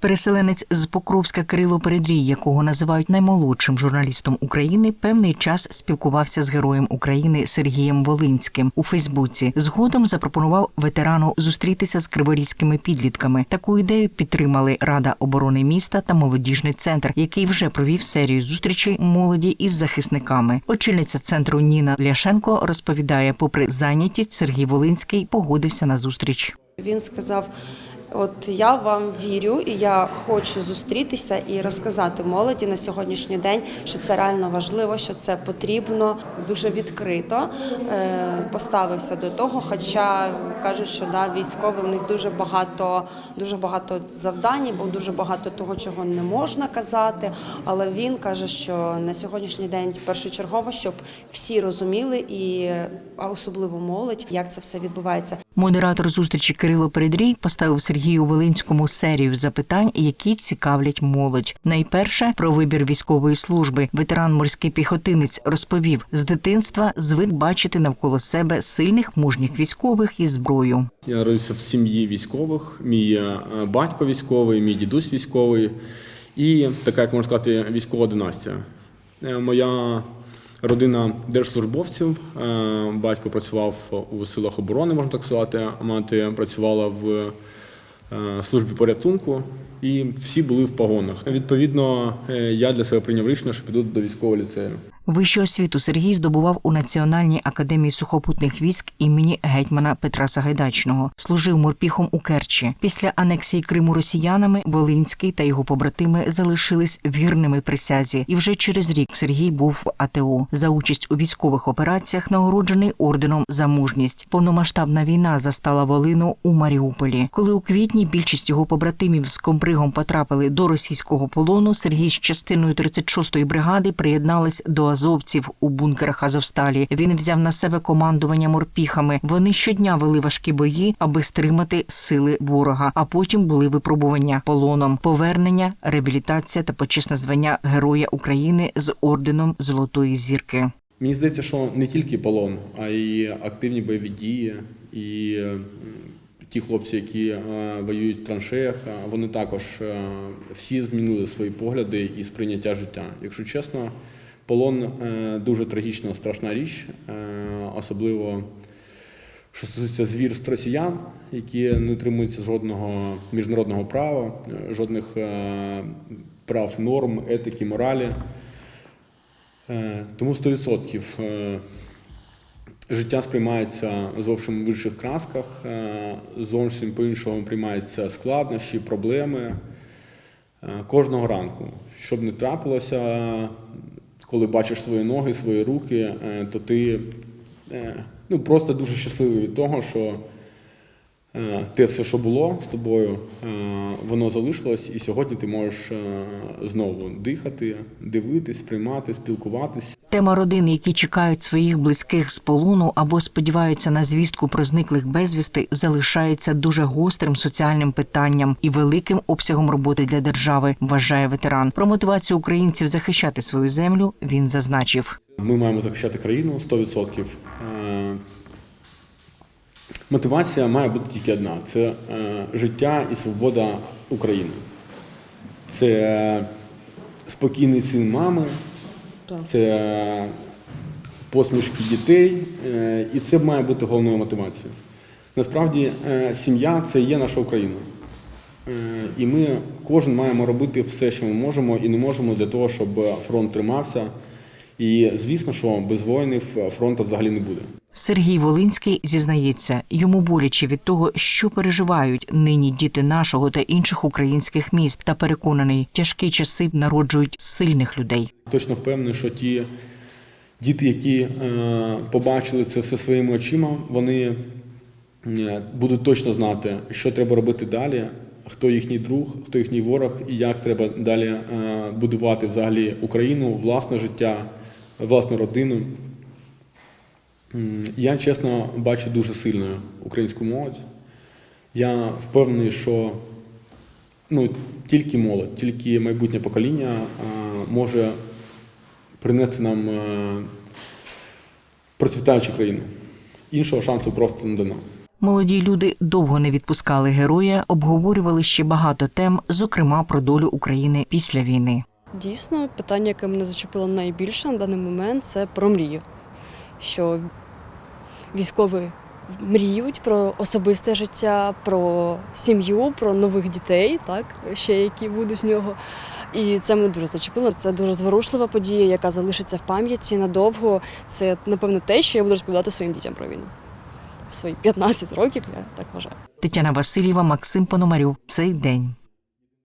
Переселенець з Покровська Кирило Передрій, якого називають наймолодшим журналістом України, певний час спілкувався з героєм України Сергієм Волинським у Фейсбуці. Згодом запропонував ветерану зустрітися з криворізькими підлітками. Таку ідею підтримали Рада оборони міста та молодіжний центр, який вже провів серію зустрічей молоді із захисниками. Очільниця центру Ніна Ляшенко розповідає, попри зайнятість, Сергій Волинський погодився на зустріч. Він сказав: От я вам вірю, і я хочу зустрітися і розказати молоді на сьогоднішній день, що це реально важливо, що це потрібно. Дуже відкрито е, поставився до того. Хоча кажуть, що да, військові в них дуже багато, дуже багато завдань, бо дуже багато того, чого не можна казати. Але він каже, що на сьогоднішній день першочергово, щоб всі розуміли, і особливо молодь, як це все відбувається. Модератор зустрічі Кирило Передрій поставив Сергію Волинському серію запитань, які цікавлять молодь. Найперше про вибір військової служби. Ветеран морський піхотинець розповів з дитинства звик бачити навколо себе сильних мужніх військових із зброєю. Я родився в сім'ї військових. Мій е, батько військовий, мій дідусь військовий і така, як можна сказати, військова династія. Е, Моя родина держслужбовців. Е, Батько працював у силах оборони, можна так сказати. Мати працювала в е, службі порятунку, і всі були в погонах. Відповідно, е, я для себе прийняв рішення, що піду до військового ліцею. Вищу освіту Сергій здобував у Національній академії сухопутних військ імені гетьмана Петра Сагайдачного. Служив морпіхом у Керчі. Після анексії Криму росіянами Волинський та його побратими залишились вірними присязі. І вже через рік Сергій був в АТО. За участь у військових операціях нагороджений орденом за мужність. Повномасштабна війна застала Волину у Маріуполі. Коли у квітні більшість його побратимів з компригом потрапили до російського полону, Сергій з частиною 36-ї бригади приєднались до азовців у бункерах Азовсталі. Він взяв на себе командування морпіхами. Вони щодня вели важкі бої, аби стримати сили ворога. А потім були випробування полоном, повернення, реабілітація та почесне звання Героя України з орденом Золотої зірки. Мені здається, що не тільки полон, а й активні бойові дії, і е, ті хлопці, які е, воюють в траншеях, е, вони також всі змінили свої погляди і сприйняття життя. Якщо чесно, полон е, дуже трагічна, страшна річ, е, особливо що стосується звірств росіян, які не тримуються жодного міжнародного права, е, жодних прав, норм, етики, моралі. Тому 100% е, життя сприймається зовсім в інших красках, зовсім по-іншому приймаються складнощі, проблеми кожного ранку. Що б не трапилося, коли бачиш свої ноги, свої руки, е, то ти е, ну, просто дуже щасливий від того, що те все, що було з тобою, е, воно залишилось, і сьогодні ти можеш е, знову дихати, дивитись, сприймати, спілкуватись. Тема родин, які чекають своїх близьких з полону або сподіваються на звістку про зниклих безвісти, залишається дуже гострим соціальним питанням і великим обсягом роботи для держави, вважає ветеран. Про мотивацію українців захищати свою землю він зазначив. Ми маємо захищати країну 100%. Е, Мотивація має бути тільки одна: це е, життя і свобода України. Це спокійний син мами, це посмішки дітей, е, і це має бути головною мотивацією. Насправді, е, сім'я це є наша Україна. Е, І ми кожен маємо робити все, що ми можемо і не можемо для того, щоб фронт тримався. І звісно, що без воїнів фронту взагалі не буде. Сергій Волинський зізнається, йому боляче від того, що переживають нині діти нашого та інших українських міст, та переконаний, тяжкі часи народжують сильних людей. Точно впевнений, що ті діти, які е, побачили це все своїми очима, вони е, будуть точно знати, що треба робити далі, хто їхній друг, хто їхній ворог, і як треба далі е, будувати взагалі Україну, власне життя, власну родину. Я чесно бачу дуже сильною українську молодь. Я впевнений, що ну, тільки молодь, тільки майбутнє покоління а, може принести нам е, процвітаючу країну. Іншого шансу просто не дано. Молоді люди довго не відпускали героя, обговорювали ще багато тем, зокрема про долю України після війни. Дійсно, питання, яке мене зачепило найбільше на даний момент, це про мрію. Що військові мріють про особисте життя, про сім'ю, про нових дітей, так, ще які будуть в нього. І це мене дуже зачепило. Це дуже зворушлива подія, яка залишиться в пам'яті надовго. Це, напевно, те, що я буду розповідати своїм дітям про війну. В свої 15 років, я так вважаю. Тетяна Васильєва, Максим Пономарьов. Цей день.